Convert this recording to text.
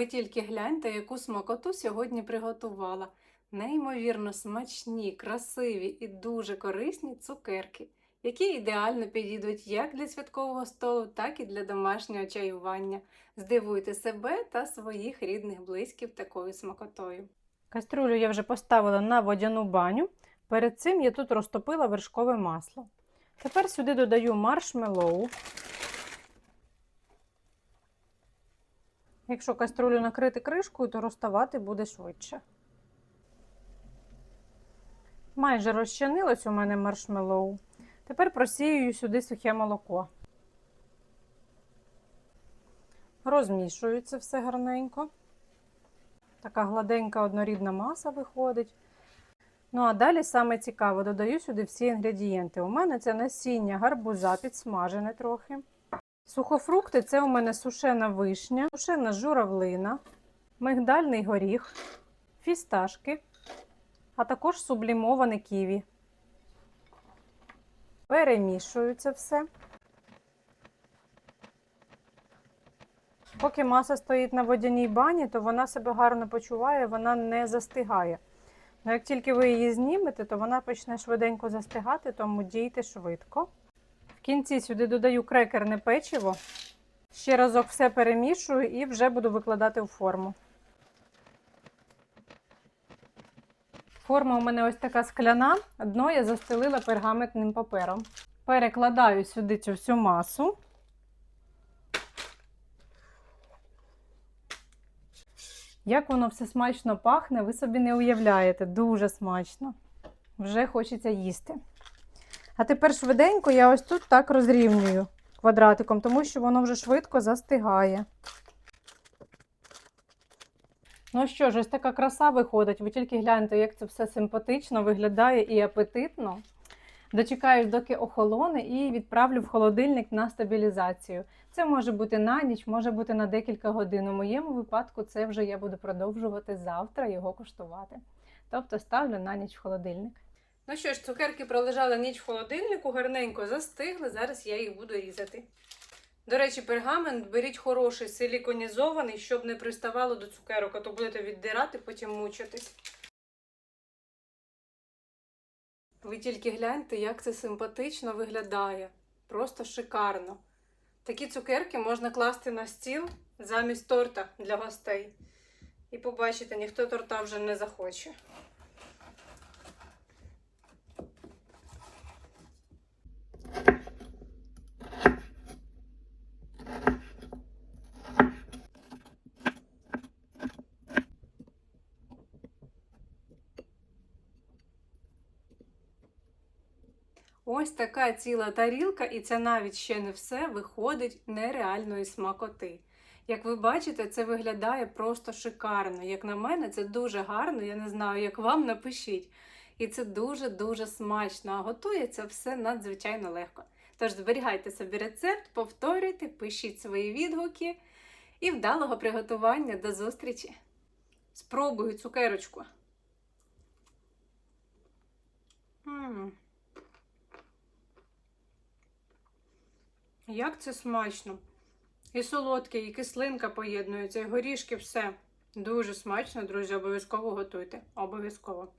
Ви тільки гляньте, яку смакоту сьогодні приготувала. Неймовірно смачні, красиві і дуже корисні цукерки, які ідеально підійдуть як для святкового столу, так і для домашнього чаювання. Здивуйте себе та своїх рідних близьків такою смакотою. Каструлю я вже поставила на водяну баню. Перед цим я тут розтопила вершкове масло. Тепер сюди додаю маршмеллоу. Якщо каструлю накрити кришкою, то розставати буде швидше. Майже розчинилось у мене маршмеллоу. Тепер просіюю сюди сухе молоко. Розмішую це все гарненько. Така гладенька однорідна маса виходить. Ну, а далі саме цікаво, додаю сюди всі інгредієнти. У мене це насіння гарбуза, підсмажене трохи. Сухофрукти це у мене сушена вишня, сушена журавлина, мигдальний горіх, фісташки, а також сублімоване ківі. Перемішую це все. Поки маса стоїть на водяній бані, то вона себе гарно почуває, вона не застигає. Ну, як тільки ви її знімете, то вона почне швиденько застигати, тому дійте швидко. В кінці сюди додаю крекерне печиво. Ще разок все перемішую і вже буду викладати у форму. Форма у мене ось така скляна, дно я застелила пергаментним папером. Перекладаю сюди цю всю масу. Як воно все смачно пахне, ви собі не уявляєте. Дуже смачно. Вже хочеться їсти. А тепер швиденько я ось тут так розрівнюю квадратиком, тому що воно вже швидко застигає. Ну що ж, ось така краса виходить. Ви тільки гляньте, як це все симпатично виглядає і апетитно. Дочекаюсь, доки охолоне, і відправлю в холодильник на стабілізацію. Це може бути на ніч, може бути на декілька годин. У моєму випадку це вже я буду продовжувати завтра його куштувати. Тобто ставлю на ніч в холодильник. Ну що ж, цукерки пролежали ніч в холодильнику, гарненько застигли. Зараз я їх буду різати. До речі, пергамент беріть хороший, силіконізований, щоб не приставало до цукерок, а то будете віддирати, потім мучитись. Ви тільки гляньте, як це симпатично виглядає. Просто шикарно. Такі цукерки можна класти на стіл замість торта для гостей. І побачите, ніхто торта вже не захоче. Ось така ціла тарілка, і це навіть ще не все виходить нереальної смакоти. Як ви бачите, це виглядає просто шикарно. Як на мене, це дуже гарно. Я не знаю, як вам напишіть. І це дуже-дуже смачно. А готується все надзвичайно легко. Тож зберігайте собі рецепт, повторюйте, пишіть свої відгуки і вдалого приготування до зустрічі. Спробую цукерочку. Як це смачно! І солодке, і кислинка поєднується, і горішки, все. Дуже смачно, друзі. Обов'язково готуйте. Обов'язково.